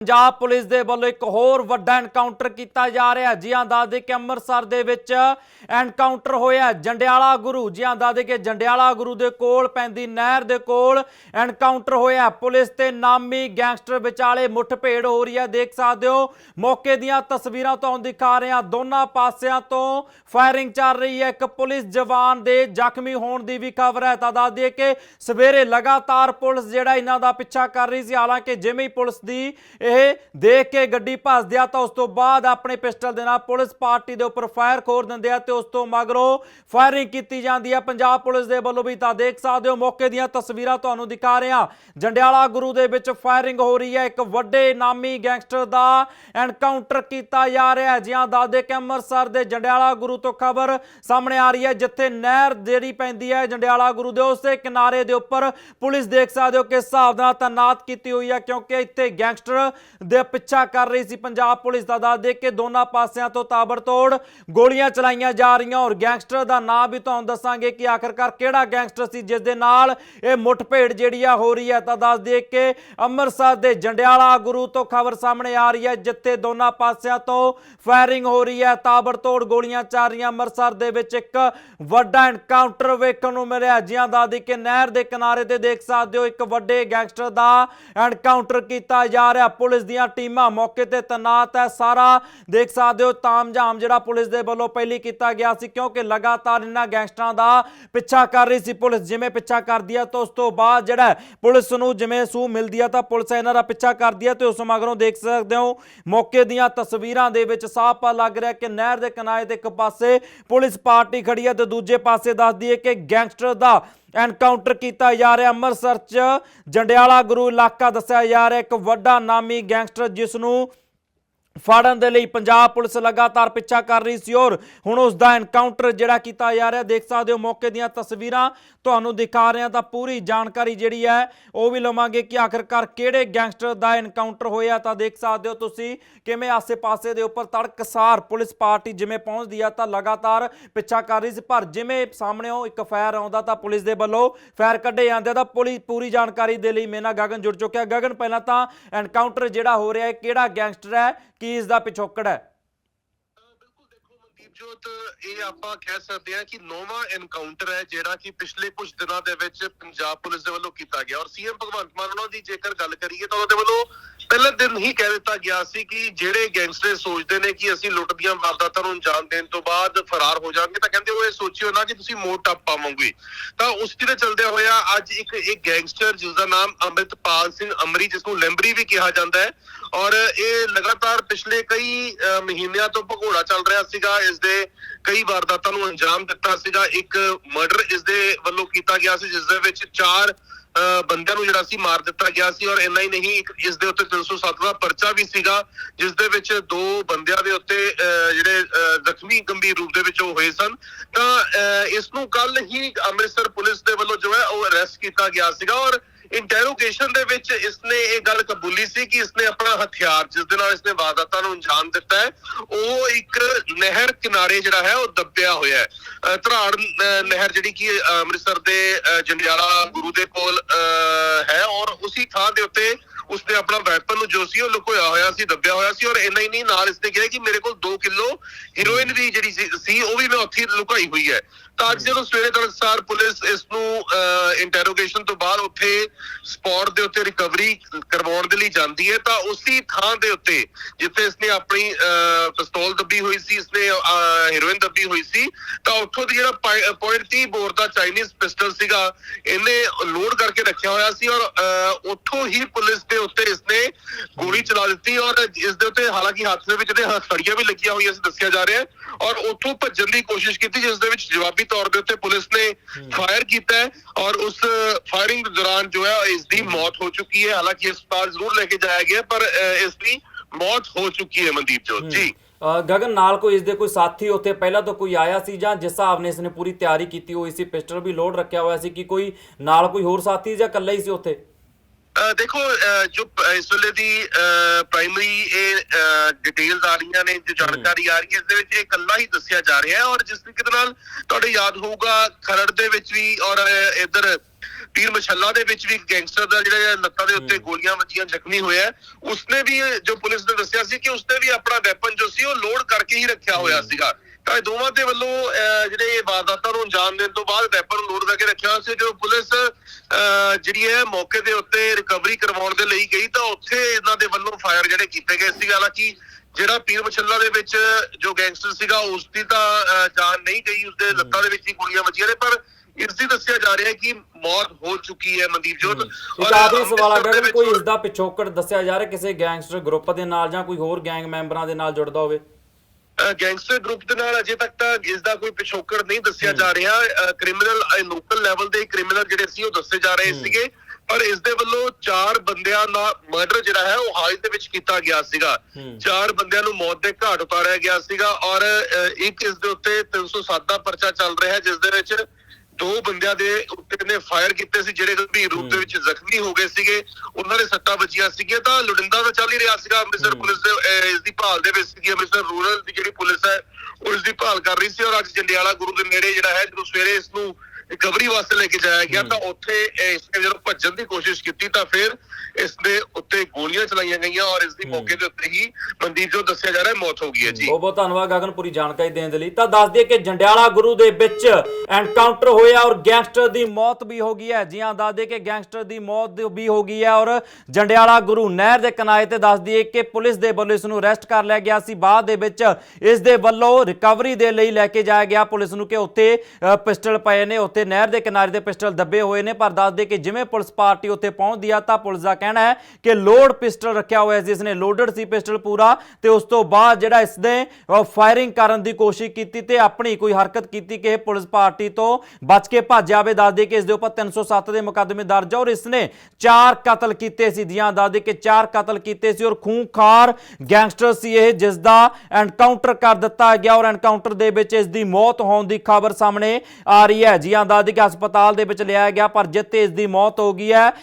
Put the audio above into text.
Punjab police ਦੇ ਵੱਲੋਂ ਇੱਕ ਹੋਰ ਵੱਡਾ ਐਨਕਾਊਂਟਰ ਕੀਤਾ ਜਾ ਰਿਹਾ। ਜੀ ਹਾਂ ਦੱਸ ਦੇ ਕਿ ਅੰਮ੍ਰਿਤਸਰ ਦੇ ਵਿੱਚ ਐਨਕਾਊਂਟਰ ਹੋਇਆ। ਜੰਡਿਆਲਾ ਗੁਰੂ ਜੀ ਹਾਂ ਦੱਸ ਦੇ ਕਿ ਜੰਡਿਆਲਾ ਗੁਰੂ ਦੇ ਕੋਲ ਪੈਂਦੀ ਨਹਿਰ ਦੇ ਕੋਲ ਐਨਕਾਊਂਟਰ ਹੋਇਆ। ਪੁਲਿਸ ਤੇ ਨਾਮੀ ਗੈਂਗਸਟਰ ਵਿਚਾਲੇ ਮੁੱਠਭੇੜ ਹੋ ਰਹੀ ਹੈ। ਦੇਖ ਸਕਦੇ ਹੋ, ਮੌਕੇ ਦੀਆਂ ਤਸਵੀਰਾਂ ਤੁਹਾਨੂੰ ਦਿਖਾ ਰਹੇ। ਹਾਂ ਦੋਨਾਂ ਪਾਸਿਆਂ ਤੋਂ ਫਾਇਰਿੰਗ ਚੱਲ ਰਹੀ ਹੈ। ਇੱਕ ਪੁਲਿਸ ਜਵਾਨ ਦੇ ਜ਼ਖਮੀ ਹੋਣ ਦੀ ਵੀ ਖਬਰ ਹੈ। ਤਾਂ ਦੱਸ ਦਈਏ ਕਿ ਸਵੇਰੇ ਲਗਾਤਾਰ ਪੁਲਿਸ ਜਿਹੜਾ ਇਹਨਾਂ ਦਾ ਪਿੱਛਾ ਕਰ ਰਹੀ ਸੀ। ਹਾਲਾਂਕਿ ਜਿਵੇਂ ਹੀ ਪੁਲਿਸ ਦੀ ਇਹ ਦੇਖ ਕੇ ਗੱਡੀ ਭੱਜਦੀ ਆ ਤਾਂ ਉਸ ਤੋਂ ਬਾਅਦ ਆਪਣੇ ਪਿਸਟਲ ਦੇ ਨਾਲ ਪੁਲਿਸ ਪਾਰਟੀ ਦੇ ਉੱਪਰ ਫਾਇਰ ਖੋਰ ਦਿੰਦੇ ਆ ਤੇ ਉਸ ਤੋਂ ਮਗਰੋਂ ਫਾਇਰਿੰਗ ਕੀਤੀ ਜਾਂਦੀ ਹੈ ਪੰਜਾਬ ਪੁਲਿਸ ਦੇ ਵੱਲੋਂ ਵੀ ਤਾਂ ਦੇਖ ਸਕਦੇ ਹੋ, ਮੌਕੇ ਦੀਆਂ ਤਸਵੀਰਾਂ ਤੁਹਾਨੂੰ ਦਿਖਾ ਰਹੇ ਹਾਂ। ਜੰਡਿਆਲਾ ਗੁਰੂ ਦੇ ਵਿੱਚ ਫਾਇਰਿੰਗ ਹੋ ਰਹੀ ਹੈ। ਇੱਕ ਵੱਡੇ ਨਾਮੀ ਗੈਂਗਸਟਰ ਦਾ ਐਨਕਾਊਂਟਰ ਕੀਤਾ ਜਾ ਰਿਹਾ ਹੈ। ਜਿਹਾਂ ਦੱਸਦੇ ਕਿ ਅੰਮ੍ਰਿਤਸਰ ਦੇ ਜੰਡਿਆਲਾ ਗੁਰੂ ਤੋਂ ਖਬਰ ਸਾਹਮਣੇ ਆ ਰਹੀ ਹੈ, ਜਿੱਥੇ ਨਹਿਰ ਜਿਹੜੀ ਪੈਂਦੀ ਹੈ ਜੰਡਿਆਲਾ ਗੁਰੂ ਦੇ, ਉਸੇ ਕਿਨਾਰੇ ਦੇ ਉੱਪਰ ਪੁਲਿਸ ਦੇਖ ਸਕਦੇ ਹੋ ਕਿ ਹਿਸਾਬ ਨਾਲ ਤਾਇਨਾਤ ਕੀਤੀ ਹੋਈ ਹੈ, ਕਿਉਂਕਿ ਇੱਥੇ ਗੈਂਗਸਟਰ ਦੇ ਪਿੱਛਾ ਕਰ ਰਹੀ ਸੀ। ਪੰਜਾਬ ਪੁਲਿਸ ਦਾ ਦੱਸ ਦੇ ਕੇ ਦੋਨਾਂ ਪਾਸਿਆਂ ਤੋਂ ਤਾਬੜਤੋੜ ਗੋਲੀਆਂ ਚਲਾਈਆਂ ਜਾ ਰਹੀਆਂ ਔਰ ਗੈਂਗਸਟਰ ਦਾ ਨਾਮ ਵੀ ਤੁਹਾਨੂੰ ਦੱਸਾਂਗੇ ਕਿ ਆਖਰਕਾਰ ਕਿਹੜਾ ਗੈਂਗਸਟਰ ਸੀ, ਜਿਸ ਦੇ ਨਾਲ ਇਹ ਮੁੱਠਭੇੜ ਜਿਹੜੀ ਆ ਹੋ ਰਹੀ ਹੈ। ਤਾਂ ਦੱਸ ਦੇ ਕਿ ਅੰਮ੍ਰਿਤਸਰ ਦੇ ਜੰਡਿਆਲਾ ਗੁਰੂ ਤੋਂ ਖਬਰ ਸਾਹਮਣੇ ਆ ਰਹੀ ਹੈ, ਜਿੱਥੇ ਦੋਨਾਂ ਪਾਸਿਆਂ ਤੋਂ ਫਾਇਰਿੰਗ ਹੋ ਰਹੀ ਹੈ। ਤਾਬੜਤੋੜ ਗੋਲੀਆਂ ਚੱਲ ਰਹੀਆਂ। ਅੰਮ੍ਰਿਤਸਰ ਦੇ ਵਿੱਚ ਇੱਕ ਵੱਡਾ ਐਨਕਾਊਂਟਰ ਵੇਖਣ ਨੂੰ ਮਿਲਿਆ। ਜਿਹਾਂ ਦਾ ਦੇ ਕੇ ਨਹਿਰ ਦੇ ਕਿਨਾਰੇ ਤੇ ਦੇਖ ਸਕਦੇ ਹੋ, ਇੱਕ ਵੱਡੇ ਗੈਂਗਸਟਰ ਦਾ ਐਨਕਾਊਂਟਰ ਕੀਤਾ ਜਾ ਰਿਹਾ। ਪੁਲਿਸ ਦੀਆਂ ਟੀਮਾਂ। ਮੌਕੇ ਤੇ ਤੈਨਾਤ ਹੈ ਸਾਰਾ। ਦੇਖ ਸਕਦੇ ਹੋ, ਤਾਮਝਾਮ ਜਿਹੜਾ ਪੁਲਿਸ ਦੇ ਵੱਲੋਂ ਪਹਿਲੀ ਕੀਤਾ ਗਿਆ ਸੀ, ਕਿਉਂਕਿ ਲਗਾਤਾਰ ਇਹਨਾਂ ਗੈਂਗਸਟਰਾਂ ਦਾ ਪਿੱਛਾ ਕਰ ਰਹੀ ਸੀ ਪੁਲਿਸ। ਜਿਵੇਂ ਪਿੱਛਾ ਕਰਦੀ ਹੈ, ਤਾਂ ਉਸ ਤੋਂ ਬਾਅਦ ਜਿਹੜਾ ਪੁਲਿਸ ਨੂੰ ਜਿਵੇਂ ਸੂ ਮਿਲਦੀ ਹੈ, ਤਾਂ ਪੁਲਿਸ ਇਹਨਾਂ ਦਾ ਪਿੱਛਾ ਕਰਦੀ ਹੈ ਤੇ ਉਸ ਮਗਰੋਂ ਦੇਖ ਸਕਦੇ ਹੋ, ਮੌਕੇ ਦੀਆਂ ਤਸਵੀਰਾਂ ਦੇ ਵਿੱਚ ਸਾਫ਼ ਪਾ ਲੱਗ ਰਿਹਾ ਕਿ ਨਹਿਰ ਦੇ ਕਿਨਾਰੇ ਤੇ ਇੱਕ ਪਾਸੇ ਪੁਲਿਸ ਪਾਰਟੀ ਖੜੀ ਹੈ ਤੇ ਦੂਜੇ ਪਾਸੇ ਦੱਸਦੀ ਹੈ ਕਿ ਗੈਂਗਸਟਰ ਦਾ ਐਨਕਾਊਂਟਰ ਕੀਤਾ ਜਾ ਰਿਹਾ ਅੰਮ੍ਰਿਤਸਰ 'ਚ। ਜੰਡਿਆਲਾ ਗੁਰੂ ਇਲਾਕਾ ਦੱਸਿਆ ਜਾ ਰਿਹਾ, ਇੱਕ ਵੱਡਾ ਨਾਮੀ ਗੈਂਗਸਟਰ ਜਿਸ ਨੂੰ ਫੜਨ ਦੇ ਲਈ ਪੰਜਾਬ ਪੁਲਿਸ ਲਗਾਤਾਰ ਪਿੱਛਾ ਕਰ ਰਹੀ ਸੀ ਔਰ ਹੁਣ ਉਸ ਦਾ ਐਨਕਾਊਂਟਰ ਜਿਹੜਾ ਕੀਤਾ ਜਾ ਰਿਹਾ, ਦੇਖ ਸਕਦੇ ਹੋ ਮੌਕੇ ਦੀਆਂ ਤਸਵੀਰਾਂ। ਤੁਹਾਨੂੰ ਦਿਖਾ ਰਹੇ ਹਾਂ ਤਾਂ ਪੂਰੀ ਜਾਣਕਾਰੀ ਜਿਹੜੀ ਹੈ, ਉਹ ਵੀ ਲਵਾਂਗੇ ਕਿ ਆਖਰਕਾਰ ਕਿਹੜੇ ਗੈਂਗਸਟਰ ਦਾ ਐਨਕਾਊਂਟਰ ਹੋਇਆ ਤਾਂ ਦੇਖ ਸਕਦੇ ਹੋ ਤੁਸੀਂ ਕਿਵੇਂ ਆਸੇ-ਪਾਸੇ ਦੇ ਉੱਪਰ ਤੜਕਸਾਰ ਪੁਲਿਸ ਪਾਰਟੀ ਜਿਵੇਂ ਪਹੁੰਚਦੀ ਆ ਤਾਂ ਲਗਾਤਾਰ ਪਿੱਛਾ ਕਰ ਰਹੀ ਸੀ। ਪਰ ਜਿਵੇਂ ਸਾਹਮਣੇ ਉਹ ਇੱਕ ਫਾਇਰ ਆਉਂਦਾ ਤਾਂ ਪੁਲਿਸ ਦੇ ਵੱਲੋਂ ਫਾਇਰ ਕੱਢੇ ਜਾਂਦੇ ਆ ਤਾਂ ਪੁਲਿਸ ਪੂਰੀ ਜਾਣਕਾਰੀ ਦੇ ਲਈ ਮੇਨਾ ਗਗਨ ਜੁੜ ਚੁੱਕਿਆ। ਗਗਨ, ਪਹਿਲਾਂ ਤਾਂ ਐਨਕਾਊਂਟਰ ਜਿਹੜਾ ਹੋ ਰਿਹਾ ਹੈ ਕਿਹੜਾ ਗੈਂਗਸਟਰ ਹੈ? ਕੀ ਇਸ ਦਾ ਪਿਛੋਕੜ ਹੈ? ਦੇਖੋ ਇਹ ਆਪਾਂ ਕਹਿ ਸਕਦੇ ਹਾਂ ਕਿ ਨੋਵਾ ਐਨਕਾਊਂਟਰ ਹੈ ਜਿਹੜਾ ਕਿ ਪਿਛਲੇ ਕੁਝ ਦਿਨਾਂ ਦੇ ਵਿੱਚ ਪੰਜਾਬ ਪੁਲਿਸ ਦੇ ਵੱਲੋਂ ਕੀਤਾ ਗਿਆ। ਔਰ ਸੀਐਮ ਭਗਵੰਤ ਮਾਨ ਉਹਨਾਂ ਦੀ ਜੇਕਰ ਗੱਲ ਕਰੀਏ ਤਾਂ ਉਹਦੇ ਵੱਲੋਂ ਪਹਿਲੇ ਦਿਨ ਹੀ ਕਹਿ ਦਿੱਤਾ ਗਿਆ ਸੀ ਕਿ ਜਿਹੜੇ ਗੈਂਗਸਟਰ ਸੋਚਦੇ ਨੇ ਕਿ ਅਸੀਂ ਲੁੱਟ ਦੀਆਂ ਵਾਰਦਾਤਾਂ ਨੂੰ ਅੰਜਾਮ ਦੇਣ ਤੋਂ ਬਾਅਦ ਫਰਾਰ ਹੋ ਜਾਣਗੇ ਤਾਂ ਕਹਿੰਦੇ ਉਹ ਇਹ ਸੋਚਿਓ ਨਾ ਕਿ ਤੁਸੀਂ ਮੋੜ ਟੱਪ ਪਾਵੋਗੇ। ਤਾਂ ਉਸ ਦੇ ਚੱਲਦੇ ਹੋਇਆ ਅੱਜ ਇੱਕ ਇੱਕ ਗੈਂਗਸਟਰ ਜਿਸ ਦਾ ਨਾਮ ਅੰਮ੍ਰਿਤਪਾਲ ਸਿੰਘ ਅਮਰੀ, ਜਿਸ ਨੂੰ ਲੈਂਬਰੀ ਵੀ ਕਿਹਾ ਜਾਂਦਾ ਹੈ, ਔਰ ਇਹ ਲਗਾਤਾਰ ਪਿਛਲੇ ਕਈ ਮਹੀਨਿਆਂ ਤੋਂ ਭਗੌੜਾ ਚੱਲ ਰਿਹਾ ਸੀਗਾ ਇਸ ਦੇ ਕਈ ਵਾਰਦਾਤਾਂ ਨੂੰ ਅੰਜਾਮ ਦਿੱਤਾ ਸੀਗਾ ਇੱਕ ਮਰਡਰ ਇਸ ਦੇ ਵੱਲੋਂ ਕੀਤਾ ਗਿਆ ਸੀ ਜਿਸ ਦੇ ਵਿੱਚ ਚਾਰ ਬੰਦਿਆਂ ਨੂੰ ਜਿਹੜਾ ਸੀ ਮਾਰ ਦਿੱਤਾ ਗਿਆ ਸੀ ਔਰ ਇੰਨਾ ਹੀ ਨਹੀਂ ਇੱਕ ਇਸ ਦੇ ਉੱਤੇ 307 ਦਾ ਪਰਚਾ ਵੀ ਸੀਗਾ ਜਿਸ ਦੇ ਵਿੱਚ ਦੋ ਬੰਦਿਆਂ ਦੇ ਉੱਤੇ ਅਹ, ਜਿਹੜੇ ਅਹ, ਜ਼ਖਮੀ ਗੰਭੀਰ ਰੂਪ ਦੇ ਵਿੱਚ ਉਹ ਹੋਏ ਸਨ। ਤਾਂ ਅਹ, ਇਸ ਨੂੰ ਕੱਲ ਹੀ ਅੰਮ੍ਰਿਤਸਰ ਪੁਲਿਸ ਦੇ ਵੱਲੋਂ ਜੋ ਹੈ ਉਹ ਅਰੈਸਟ ਕੀਤਾ ਗਿਆ ਸੀਗਾ ਔਰ ਇੰਟਰੋਗੇਸ਼ਨ ਦੇ ਵਿੱਚ ਇਸਨੇ ਇਹ ਗੱਲ ਕਬੂਲੀ ਸੀ ਕਿ ਇਸਨੇ ਆਪਣਾ ਹਥਿਆਰ, ਜਿਸ ਦੇ ਨਾਲ ਇਸਨੇ ਵਾਰਦਾਤਾਂ ਨੂੰ ਅੰਜਾਮ ਦਿੱਤਾ ਹੈ, ਉਹ ਇੱਕ ਨਹਿਰ ਕਿਨਾਰੇ ਜਿਹੜਾ ਹੈ, ਉਹ ਦੱਬਿਆ ਹੋਇਆ ਹੈ। ਧਰਾੜ ਨਹਿਰ ਜਿਹੜੀ ਕਿ ਅੰਮ੍ਰਿਤਸਰ ਦੇ, ਅਹ ਜੰਡਿਆਲਾ ਗੁਰੂ ਦੇ ਕੋਲ, ਅਹ ਹੈ ਔਰ ਉਸੇ ਥਾਂ ਦੇ ਉੱਤੇ ਉਸਨੇ ਆਪਣਾ ਵੈਪਨ ਨੂੰ ਜੋ ਸੀ ਉਹ ਲੁਕੋਇਆ ਹੋਇਆ ਸੀ, ਦੱਬਿਆ ਹੋਇਆ ਸੀ ਔਰ ਇੰਨਾ ਹੀ ਨਹੀਂ, ਨਾਲ ਇਸਨੇ ਕਿਹਾ ਕਿ ਮੇਰੇ ਕੋਲ 2 ਕਿਲੋ ਹੀਰੋਇਨ ਵੀ ਜਿਹੜੀ ਸੀ- ਉਹ ਵੀ ਮੈਂ ਉੱਥੇ ਲੁਕਾਈ ਹੋਈ ਹੈ। ਤਾਂ ਅੱਜ ਜਦੋਂ ਸਵੇਰੇ ਤੜਕਸਾਰ ਪੁਲਿਸ ਇਸ ਨੂੰ ਇੰਟਰੋਗੇਸ਼ਨ ਤੋਂ ਬਾਅਦ ਉੱਥੇ ਸਪੌਟ ਦੇ ਉੱਤੇ ਰਿਕਵਰੀ ਕਰਵਾਉਣ ਦੇ ਲਈ ਜਾਂਦੀ ਹੈ ਤਾਂ ਉਸੇ ਥਾਂ ਦੇ ਉੱਤੇ ਜਿੱਥੇ ਇਸਨੇ ਆਪਣੀ ਅਹ, ਪਿਸਤੌਲ ਦੱਬੀ ਹੋਈ ਸੀ ਇਸਨੇ ਹੀਰੋਇਨ ਦੱਬੀ ਹੋਈ ਸੀ ਤਾਂ ਉੱਥੋਂ ਦੀ ਜਿਹੜਾ ਪੁਆਇੰਟ 30 ਬੋਰ ਦਾ ਚਾਈਨੀਜ਼ ਪਿਸਟਲ ਸੀਗਾ ਇਹਨੇ ਲੋਡ ਕਰਕੇ ਰੱਖਿਆ ਹੋਇਆ ਸੀ ਔਰ ਅਹ, ਉੱਥੋਂ ਹੀ ਪੁਲਿਸ ਦੇ ਉੱਤੇ ਇਸਨੇ ਗੋਲੀ ਚਲਾ ਦਿੱਤੀ ਔਰ ਇਸ ਦੇ ਉੱਤੇ ਹਾਲਾਂਕਿ ਹੱਥ ਦੇ ਵਿੱਚ ਇਹਦੇ ਹਥੜੀਆਂ ਵੀ ਲੱਗੀਆਂ ਹੋਈਆਂ ਸੀ ਦੱਸਿਆ ਜਾ ਰਿਹਾ ਹੈ ਔਰ ਉੱਥੋਂ ਭੱਜਣ ਦੀ ਕੋਸ਼ਿਸ਼ ਕੀਤੀ ਜਿਸ ਦੇ ਵਿੱਚ ਜਵਾਬੀ ਤੌਰ ਦੇ ਉੱਤੇ ਪੁਲਿਸ ਨੇ ਫਾਇਰ ਕੀਤਾ ਹੈ ਔਰ ਉਸ ਫਾਇਰਿੰਗ ਦੌਰਾਨ ਜੋ ਹੈ ਇਸ ਦੀ ਮੌਤ ਹੋ ਚੁੱਕੀ ਹੈ ਹਾਲਾਂਕਿ ਹਸਪਤਾਲ ਜ਼ਰੂਰ ਲੈ ਕੇ ਜਾਇਆ ਗਿਆ ਪਰ ਇਸ ਦੀ ਮੌਤ ਹੋ ਚੁੱਕੀ ਹੈ ਮਨਦੀਪ ਜੋਤ ਜੀ ਗਗਨ ਨਾਲ ਕੋਈ ਇਸ ਦੇ ਕੋਈ ਸਾਥੀ ਉੱਥੇ ਪਹਿਲਾਂ ਤੋਂ ਕੋਈ ਆਇਆ ਸੀ ਜਾਂ ਜਿਸ ਹਿਸਾਬ ਨੇ ਇਸਨੇ ਪੂਰੀ ਤਿਆਰੀ ਕੀਤੀ ਹੋਈ ਸੀ ਪਿਸਟਲ ਵੀ ਲੋਡ ਰੱਖਿਆ ਹੋਇਆ ਸੀ ਕਿ ਕੋਈ ਨਾਲ ਕੋਈ ਹੋਰ ਸਾਥੀ ਜਾਂ ਇਕੱਲਾ ਹੀ ਸੀ ਉੱਥੇ ਦੇਖੋ ਜੋ ਇਸ ਵੇਲੇ ਦੀ ਪ੍ਰਾਇਮਰੀ ਇਹ ਡਿਟੇਲਸ ਆ ਰਹੀਆਂ ਨੇ ਜੋ ਜਾਣਕਾਰੀ ਆ ਰਹੀ ਹੈ ਇਸ ਦੇ ਵਿੱਚ ਇਹ ਇਕੱਲਾ ਹੀ ਦੱਸਿਆ ਜਾ ਰਿਹਾ ਹੈ ਔਰ ਜਿਸ ਤਰੀਕੇ ਦੇ ਨਾਲ ਤੁਹਾਡੇ ਯਾਦ ਹੋਊਗਾ ਖਰੜ ਦੇ ਵਿੱਚ ਵੀ ਔਰ ਇੱਧਰ ਪੀਰ ਮਛੱਲਾ ਦੇ ਵਿੱਚ ਵੀ ਗੈਂਗਸਟਰ ਦਾ ਜਿਹੜਾ ਲੱਤਾਂ ਦੇ ਉੱਤੇ ਗੋਲੀਆਂ ਵੱਜੀਆਂ ਜ਼ਖਮੀ ਹੋਇਆ ਉਸਨੇ ਵੀ ਜੋ ਪੁਲਿਸ ਨੇ ਦੱਸਿਆ ਸੀ ਕਿ ਉਸਨੇ ਵੀ ਆਪਣਾ ਵੈਪਨ ਜੋ ਸੀ ਉਹ ਲੋਡ ਕਰਕੇ ਹੀ ਰੱਖਿਆ ਹੋਇਆ ਸੀਗਾ। ਤਾਂ ਇਹ ਦੋਵਾਂ ਦੇ ਵੱਲੋਂ ਜਿਹੜੇ ਇਹ ਵਾਰਦਾਤਾਂ ਨੂੰ ਅੰਜਾਮ ਦੇਣ ਤੋਂ ਬਾਅਦ ਵੈਪਨ ਲੋਡ ਕਰਕੇ ਰੱਖਿਆ ਹੋਇਆ ਸੀ ਜਦੋਂ ਪੁਲਿਸ ਜਿਹੜੀ ਹੈ ਮੌਕੇ ਦੇ ਉੱਤੇ ਰਿਕਵਰੀ ਕਰਵਾਉਣ ਦੇ ਲਈ ਗਈ ਤਾਂ ਉੱਥੇ ਇਹਨਾਂ ਦੇ ਵੱਲੋਂ ਫਾਇਰ ਜਿਹੜੇ ਕੀਤੇ ਗਏ ਸੀ। ਹਾਲਾਂਕਿ ਜਿਹੜਾ ਪੀਰ ਮਛੱਲਾ ਦੇ ਵਿੱਚ ਜੋ ਗੈਂਗਸਟਰ ਸੀਗਾ ਉਸ ਦੀ ਤਾਂ ਜਾਨ ਨਹੀਂ ਗਈ ਉਸਦੇ ਲੱਤਾਂ ਦੇ ਵਿੱਚ ਹੀ ਗੋਲੀਆਂ ਵੱਜੀਆਂ ਨੇ ਪਰ ਇਸ ਦੀ ਦੱਸਿਆ ਜਾ ਰਿਹਾ ਹੈ ਕਿ ਮੌਤ ਹੋ ਚੁੱਕੀ ਹੈ ਮਨਦੀਪ ਜੋਤ। ਇੱਕ ਆਖਰੀ ਸਵਾਲ ਆ ਗਿਆ ਕੋਈ ਇਸ ਦਾ ਪਿਛੋਕੜ ਦੱਸਿਆ ਜਾ ਰਿਹਾ ਕਿਸੇ ਗੈਂਗਸਟਰ ਗਰੁੱਪ ਦੇ ਨਾਲ ਜਾਂ ਕੋਈ ਹੋਰ ਗੈਂਗ ਮੈਂਬਰਾਂ ਦੇ ਨਾਲ ਜੁੜਦਾ ਹੋਵੇ? ਗੈਂਗਸਟਰ ਗਰੁੱਪ ਦੇ ਨਾਲ ਅਜੇ ਤੱਕ ਤਾਂ ਇਸ ਦਾ ਕੋਈ ਪਿਛੋਕੜ ਨਹੀਂ ਦੱਸਿਆ ਜਾ ਰਿਹਾ। ਕ੍ਰਿਮੀਨਲ ਲੋਕਲ ਲੈਵਲ ਦੇ ਕ੍ਰਿਮੀਨਲ ਜਿਹੜੇ ਸੀ ਉਹ ਦੱਸੇ ਜਾ ਰਹੇ ਸੀਗੇ। ਪਰ ਇਸ ਦੇ ਵੱਲੋਂ ਚਾਰ ਬੰਦਿਆਂ ਦਾ ਮਰਡਰ ਜਿਹੜਾ ਹੈ ਉਹ ਹਾਲ ਦੇ ਵਿੱਚ ਕੀਤਾ ਗਿਆ ਸੀਗਾ। ਚਾਰ ਬੰਦਿਆਂ ਨੂੰ ਮੌਤ ਦੇ ਘਾਟ ਉਤਾਰਿਆ ਗਿਆ ਸੀਗਾ ਔਰ ਇੱਕ ਇਸ ਦੇ ਉੱਤੇ 307 ਦਾ ਪਰਚਾ ਚੱਲ ਰਿਹਾ ਹੈ ਜਿਸ ਦੇ ਵਿੱਚ ਦੋ ਬੰਦਿਆਂ ਦੇ ਉੱਤੇ ਨੇ ਫਾਇਰ ਕੀਤੇ ਸੀ ਜਿਹੜੇ ਗੰਭੀਰ ਰੂਪ ਦੇ ਵਿੱਚ ਜ਼ਖਮੀ ਹੋ ਗਏ ਸੀਗੇ। ਉਹਨਾਂ ਦੇ ਸੱਟਾਂ ਵੱਜੀਆਂ ਸੀਗੀਆਂ ਤਾਂ ਲੁੜਿੰਦਾ ਤਾਂ ਚੱਲ ਹੀ ਰਿਹਾ ਸੀਗਾ। ਅੰਮ੍ਰਿਤਸਰ ਪੁਲਿਸ ਦੇ ਇਸ ਦੀ ਭਾਲ ਦੇ ਵਿੱਚ ਸੀਗੀ। ਅੰਮ੍ਰਿਤਸਰ ਰੂਰਲ ਦੀ ਜਿਹੜੀ ਪੁਲਿਸ ਹੈ ਉਹ ਇਸ ਦੀ ਭਾਲ ਕਰ ਰਹੀ ਸੀ। ਔਰ ਅੱਜ ਜੰਡਿਆਲਾ ਗੁਰੂ ਦੇ ਨੇੜੇ ਜਿਹੜਾ ਹੈ ਜਦੋਂ ਸਵੇਰੇ ਇਸ ਨੂੰ ਰਿਕਵਰੀ ਵਾਸਤੇ ਲੈ ਕੇ ਜਾਇਆ ਗਿਆ ਤਾਂ ਉੱਥੇ ਇਸ ਨੇ ਜਦੋਂ ਭੱਜਣ ਦੀ ਕੋਸ਼ਿਸ਼ ਕੀਤੀ ਤਾਂ ਫਿਰ ਇਸ ਦੇ ਉੱਤੇ ਗੋਲੀਆਂ ਚਲਾਈਆਂ ਗਈਆਂ ਔਰ ਇਸ ਦੀ ਮੌਕੇ ਦੇ ਉੱਤੇ ਹੀ ਮਨਦੀਪ ਜੋ ਦੱਸਿਆ ਜਾ ਰਿਹਾ ਹੈ ਮੌਤ ਹੋ ਗਈ ਹੈ ਜੀ। ਬਹੁਤ ਬਹੁਤ ਧੰਨਵਾਦ ਗਗਨਪੁਰੀ ਜਾਣਕਾਰੀ ਦੇਣ ਦੇ ਲਈ। ਤਾਂ ਦੱਸ ਦਈਏ ਕਿ ਜੰਡਿਆਲਾ ਗੁਰੂ ਦੇ ਵਿੱਚ ਐਨਕਾਊਂਟਰ ਹੋਇਆ ਔਰ ਗੈਂਗਸਟਰ ਦੀ ਮੌਤ ਵੀ ਹੋ ਗਈ ਹੈ। ਜੀ ਹਾਂ ਦੱਸ ਦਈਏ ਕਿ ਗੈਂਗਸਟਰ ਦੀ ਮੌਤ ਵੀ ਹੋ ਗਈ ਹੈ ਔਰ ਜੰਡਿਆਲਾ ਗੁਰੂ ਨਹਿਰ ਦੇ ਕਿਨਾਰੇ ਤੇ ਦੱਸ ਦਈਏ ਕਿ ਪੁਲਿਸ ਦੇ ਵੱਲੋਂ ਇਸ ਨੂੰ ਅਰੈਸਟ ਕਰ ਲਿਆ ਗਿਆ ਸੀ। ਬਾਅਦ ਦੇ ਵਿੱਚ ਇਸ ਦੇ ਵੱਲੋਂ ਰਿਕਵਰੀ ਦੇ ਲਈ ਲੈ ਕੇ ਜਾਇਆ ਗਿਆ। ਪੁਲਿਸ ਨੂੰ ਕਿ ਉੱਥੇ ਪਿਸਟਲ ਪਏ ਨੇ ਉੱਥੇ ਨਹਿਰ ਦੇ ਕਿਨਾਰੇ ਤੇ ਪਿਸਟਲ ਦੱਬੇ ਹੋਏ ਨੇ, ਪਰ ਦੱਸ ਦੇ ਕਿ ਜਿਵੇਂ ਪੁਲਿਸ ਪਾਰਟੀ ਉੱਥੇ ਪਹੁੰਚਦੀ ਆ, ਤਾਂ ਪੁਲਿਸ ਦਾ ਕਹਿਣਾ ਹੈ ਕਿ ਲੋਡ ਪਿਸਟਲ ਰੱਖਿਆ ਹੋਇਆ ਸੀ, ਇਸਨੇ ਲੋਡਡ ਸੀ ਪਿਸਟਲ ਪੂਰਾ ਤੇ ਉਸ ਤੋਂ ਬਾਅਦ ਜਿਹੜਾ ਇਸਨੇ ਫਾਇਰਿੰਗ ਕਰਨ ਦੀ ਕੋਸ਼ਿਸ਼ ਕੀਤੀ ਤੇ ਆਪਣੀ ਕੋਈ ਹਰਕਤ ਕੀਤੀ ਕਿ ਇਹ ਪੁਲਿਸ ਪਾਰਟੀ ਤੋਂ ਬਚ ਕੇ ਭੱਜ ਜਾਵੇ। ਦੱਸ ਦਈਏ ਕਿ ਇਸ ਦੇ ਉੱਪਰ 307 ਦੇ ਮੁਕੱਦਮੇ ਦਰਜ ਆ ਔਰ ਇਸਨੇ ਚਾਰ ਕਤਲ ਕੀਤੇ ਸੀ ਦੀਆਂ ਦੱਸ ਦੇ ਕਿ ਚਾਰ ਕਤਲ ਕੀਤੇ ਸੀ ਔਰ ਖੂਨਖਾਰ ਗੈਂਗਸਟਰ ਸੀ ਇਹ ਜਿਸ ਦਾ ਐਨਕਾਊਂਟਰ ਕਰ ਦਿੱਤਾ ਗਿਆ ਔਰ ਐਨਕਾਊਂਟਰ ਦੇ ਵਿੱਚ ਇਸ ਦੀ ਮੌਤ ਹੋਣ ਦੀ ਖਬਰ ਸਾਹਮਣੇ ਆ ਰਹੀ ਹੈ। ਜੀਆਂ ਦੱਸ ਦਈਏ ਕਿ ਹਸਪਤਾਲ ਦੇ ਵਿੱਚ ਲਿਆਇਆ ਗਿਆ, ਪਰ ਜਿੱਥੇ ਇਸ ਦੀ ਮੌਤ ਹੋ ਗਈ ਹੈ